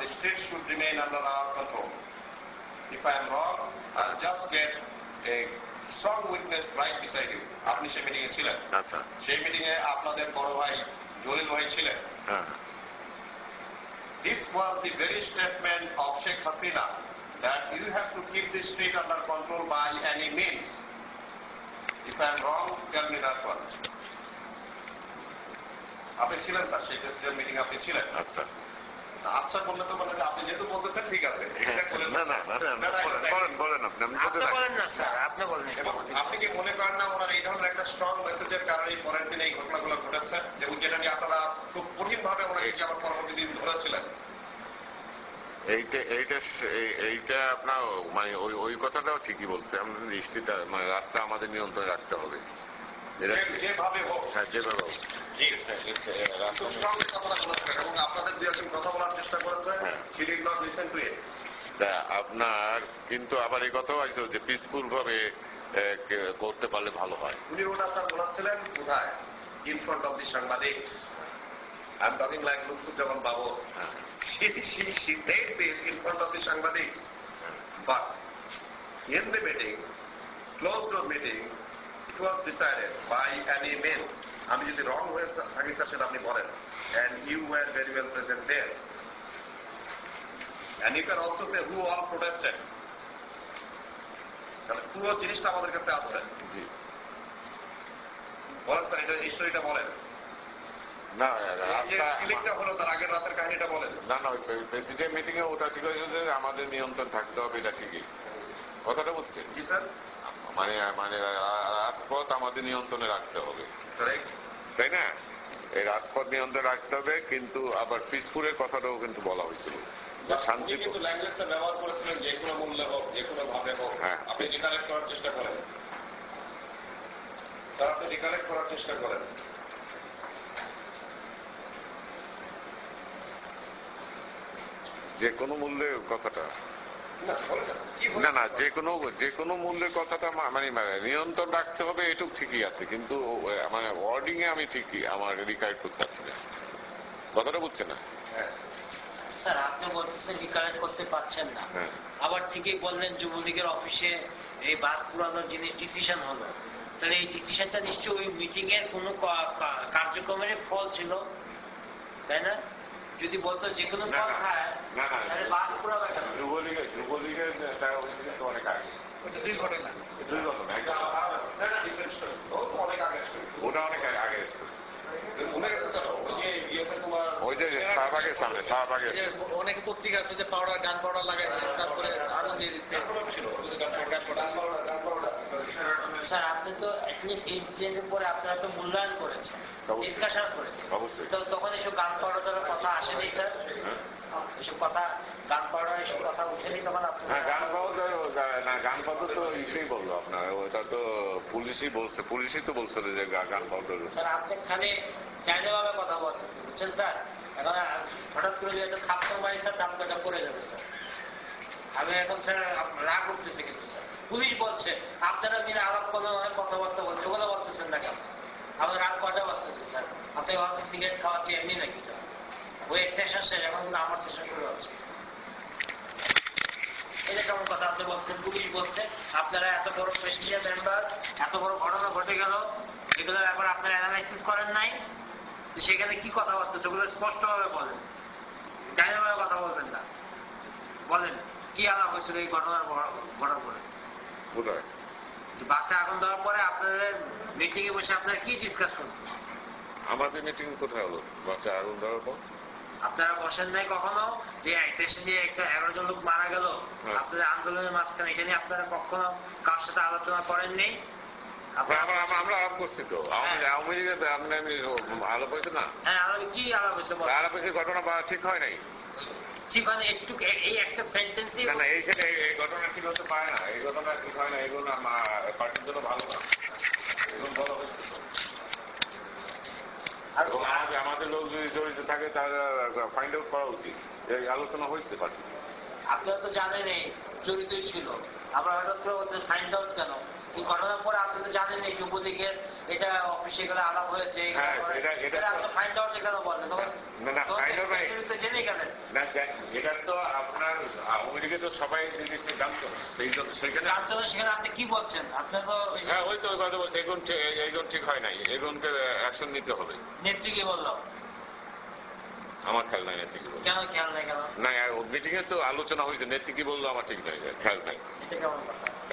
the state should remain under our control. If I am wrong, I'll just get a strong witness right beside you. আপনি সেই meeting এ ছিলেন আচ্ছা সেই meeting এ আপনাদের বড় ভাই জলিল ভাই ছিলেন হ্যাঁ This was the very statement of Sheikh Hasina that you have to keep the state under control by any means. If I am wrong, tell me that one. আপনি ছিলেন স্যার সেই প্রেসিডেন্ট মিটিং আপনি ছিলেন আচ্ছা আচ্ছা বললে তো বলে আপনি যেহেতু বলতেছেন ঠিক আছে। না না না না, না, বলেন, বলেন বলেন আপনি আমি বলতে আপনি থাকি। বলেন না স্যার আপনি বলেন আপনি কি মনে করেন না ওনার এই ধরনের একটা স্ট্রং মেসেজের কারণে পরের দিনে এই ঘটনাগুলো ঘটেছে? এবং যেটা নিয়ে আপনারা খুব কঠিন ওনাকে কি আবার পরবর্তী দিন ধরেছিলেন? এইটা এইটা এইটা আপনার মানে ওই ওই কথাটাও ঠিকই বলছে। আমাদের দৃষ্টিটা মানে রাস্তা আমাদের নিয়ন্ত্রণে রাখতে হবে। যেভাবে হোক। হ্যাঁ যেভাবে হোক। আপনার কিন্তু আবার এই কথাও আছে যে পিসফুল ভাবে করতে পারলে ভালো হয়। উনি ওটা স্যার বলেছিলেন কোথায় ইন ফ্রন্ট অফ দি সাংবাদিক I am talking like Lutfuzzaman Babu. হ্যাঁ। of the Sangadiks. But by any means. আমি যদি রং হয়ে থাকি স্যার সেটা আপনি বলেন। And you were very well present there. And you can also say who all protested. তাহলে পুরো জিনিসটা আমাদের কাছে আছে। জি। বলেন স্যার এটা বলেন। না না প্রেসিডেন্ট মিটিং এ ওটা ঠিক হয়েছে আমাদের নিয়ন্ত্রণ থাকতে হবে এটা ঠিকই। কথাটা জি স্যার। মানে মানে রাজপথ আমাদের নিয়ন্ত্রণে রাখতে হবে। তাই না? এই রাজপথ নিয়ন্ত্রণে রাখতে হবে কিন্তু আবার পিসপুরের কথাটাও কিন্তু বলা হয়েছিল। শান্তি ব্যবহার করেছিলেন যে কোনো মূল্যে হোক যে কোনো ভাবে হোক। হ্যাঁ। আপনি রিকালেক্ট করার চেষ্টা করেন। স্যার আপনি রিকালেক্ট করার চেষ্টা করেন। যে কোনো মূল্যে কথাটা। না না, কি হলো? না না যে কোনো যে কোনো মূল্যের কথাটা মানে মানে নিয়ন্ত্রণ রাখতে হবে এটুক ঠিকই আছে কিন্তু মানে ওয়ার্ডিং এ আমি ঠিকই আমার রিকার্ড করতে পারছি না। কথাটা বুঝছে না? হ্যাঁ। স্যার আপনি বলতেছেন রিকালেক্ট করতে পারছেন না। হ্যাঁ। আবার ঠিকই বললেন যুবলীগের অফিসে এই বাস পুরানোর জিনিস ডিসিশন হলো। তাহলে এই ডিসিশনটা নিশ্চয়ই ওই মিটিং এর কোনো কার্যক্রমের ফল ছিল? তাই না? যদি বলতো যে কোনো। তাহলে বাস পুরাবে টাকা হয়েছে কিন্তু অনেক আগে ওইটা দুই ঘটনা দুই ঘটনা একটা-। ওটা পত্রিকা যে পাউডার গান পাউডার লাগাই তারপরে আগুন দিয়ে দিচ্ছে আপনি তো ইনসিডেন্টের পরে আপনারা তো মূল্যায়ন করেছেন। ডিসকাশন করেছেন। তো তখন এসব গান পাউডারের কথা আসেনি, স্যার? এসব কথা গান পাউডার এসব কথা উঠেনি তখন হ্যাঁ গান পাওয়া না গান পাওয়া তো ইসেই বলল আপনার। ওটা তো পুলিশই বলছে পুলিশই তো বলছিল যে গান পাওয়া স্যার আপনি খালি ভাবে কথা বুঝছেন স্যার? এখন হঠাৎ করে যদি একটা স্যার দামটা পড়ে যাবে স্যার? আমি এখন স্যার রাগ উঠতেছে কিন্তু স্যার। পুলিশ বলছে আপনারা মিলে আলাপ করে অনেক কথাবার্তা বলছে ওগুলো বলতেছেন না কেন? আপনার রাগ কটা বাজতেছে স্যার। আপনি সিগারেট খাওয়া কি এমনি নাকি স্যার? ওই সেশন শেষ এখন কিন্তু আমার সেশন শুরু হচ্ছে এটা কেমন কথা? আপনি বলছেন পুলিশ বলছে আপনারা এত বড় প্রেসিডেন্ট মেম্বার এত বড় ঘটনা ঘটে গেল এগুলো ব্যাপার আপনারা অ্যানালাইসিস করেন নাই? তো সেখানে কি কথাবার্তা সেগুলো স্পষ্টভাবে বলেন। ডাইনাভাবে কথা বলবেন না। বলেন কি আলাপ হয়েছিল এই ঘটনার ঘটার পরে? যে বাসে আগুন দেওয়ার পরে আপনাদের মিটিং এ বসে আপনারা কি ডিসকাস করছেন? আমাদের মিটিং কোথায় হলো? বাসে আগুন দেওয়ার পর? আপনারা বসেন নাই কখনো? যে দেশে যে একটা এগারো জন লোক মারা গেল। হ্যাঁ। আপনাদের আন্দোলনের মাঝখানে এখানে আপনারা কখনো কার সাথে আলোচনা করেন নেই? আমরা আলাপ করছি তো। আওয়ামী হ্যাঁ। আওয়ামী লীগের আলাপ হয়েছে না? হ্যাঁ কি আলাপ হয়েছে আলাপ হয়েছে ঘটনা বা ঠিক হয় নাই? ঠিক একটু এই একটা সেন্টেন্সই না না এই ঘটনা ঠিক হতে পারে না। এই ঘটনা ঠিক হয় না এগুলো পার্টির জন্য ভালো না। এগুলো হয়েছে এবং আমাদের আমাদের লোক যদি জড়িত থাকে ফাইন্ড আউট করা উচিত। এই আলোচনা হয়েছে পার্টি আপনারা তো জানেন জড়িতই ছিল। আবার হঠাৎ করে ফাইন্ড আউট কেন? এই ঘটনার পরে আপনি তো জানেন যুবলীগের এটা অফিসে গেলে আলাপ হয়েছে এগুলো হ্যাঁ, আপনি ফাইন্ড আউট কেন বলেন? না, না, নাই। না এটা তো আপনার আওয়ামী লীগে তো সবাই জিনিসটা জানতো সেই জন্য সেইখানে সেখানে আপনি কি বলছেন? আপনার তো হ্যাঁ ওই তো ওই কথা বলছে এগুন এগুন ঠিক হয় নাই এগুনকে অ্যাকশন নিতে হবে। নেত্রী কি বলল? আমার খেয়াল নাই নেত্রী কি বলল। খেয়াল নেই না মিটিং এ তো আলোচনা হয়েছে নেত্রী কি বলল আমার ঠিক নাই খেয়াল নাই।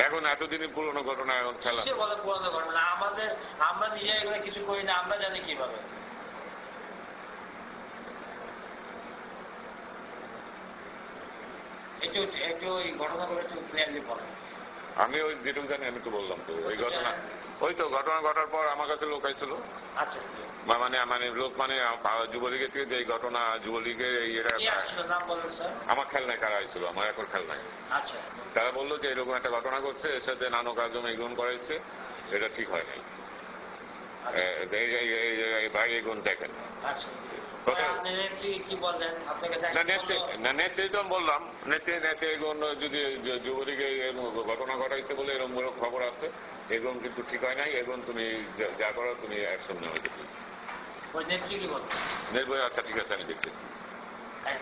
এখন এতদিনের পুরনো ঘটনা এখন খেলা। সে বলে পুরনো ঘটনা? আমাদের আমরা নিজে এগুলো কিছু করি না আমরা জানি কীভাবে একটু একটু ওই ঘটনাগুলো একটু ক্লিয়ারলি বলেন আমি ওই যেটুকু জানি আমি তো বললাম তো ওই ঘটনা। ওই তো ঘটনা ঘটার পর আমার কাছে লোক আইছিল। আচ্ছা। মানে মানে লোক মানে যুবলীগের থেকে যে ঘটনা যুবলীগের আমার খেয়াল নাই কারা আইছিল? আমার এখন খেয়াল নাই আচ্ছা। তারা বলল যে এরকম একটা ঘটনা করছে এর সাথে নানক কাজম এগুন করাইছে এটা ঠিক হয় নাই। আচ্ছা। ভাই এগুন দেখেন। আচ্ছা। নেত্রী তো বললাম নেত্রী নেত্রী এগুন যদি যুবলীগে ঘটনা ঘটাইছে বলে এরকম খবর আছে এগুন কিন্তু ঠিক হয় নাই এগুন তুমি যা- করো তুমি অ্যাকশন নেওয়া যেতে ওই নেত্রী আচ্ছা ঠিক আছে আমি দেখতেছি। হ্যাঁ,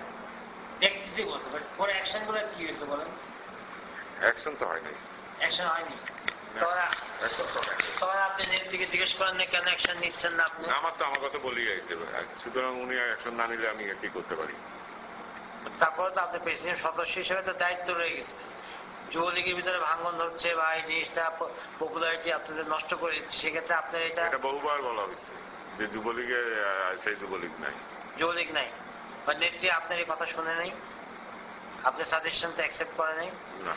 দেখতেছি বলছে পরে অ্যাকশনগুলো কি হয়েছে বলেন? অ্যাকশন তো হয় নাই। অ্যাকশন হয়নি? তখন action তো নাই। তখন আপনি নেত্রীকে জিজ্ঞেস করেন না কেন অ্যাকশন নিচ্ছেন না আপনি? আমার তো আমার কথা বলেই সুতরাং উনি অ্যাকশন না নিলে আমি কি করতে পারি? তারপরে তো আপনি প্রেসিডেন্ট সদস্য হিসেবে তো দায়িত্ব রয়ে গেছে। যুবলীগের ভিতরে ভাঙন ধরছে বা এই জিনিসটা পপুলারিটি আপনাদের নষ্ট করে দিচ্ছে সেক্ষেত্রে আপনার এটা এটা বহুবার বলা হয়েছে যে যুবলীগে সেই যুবলীগ নাই। যুবলীগ নাই। বা নেত্রী আপনার এই কথা শুনে নেই? আপনার সাজেশনটা অ্যাকসেপ্ট করে নেই? না।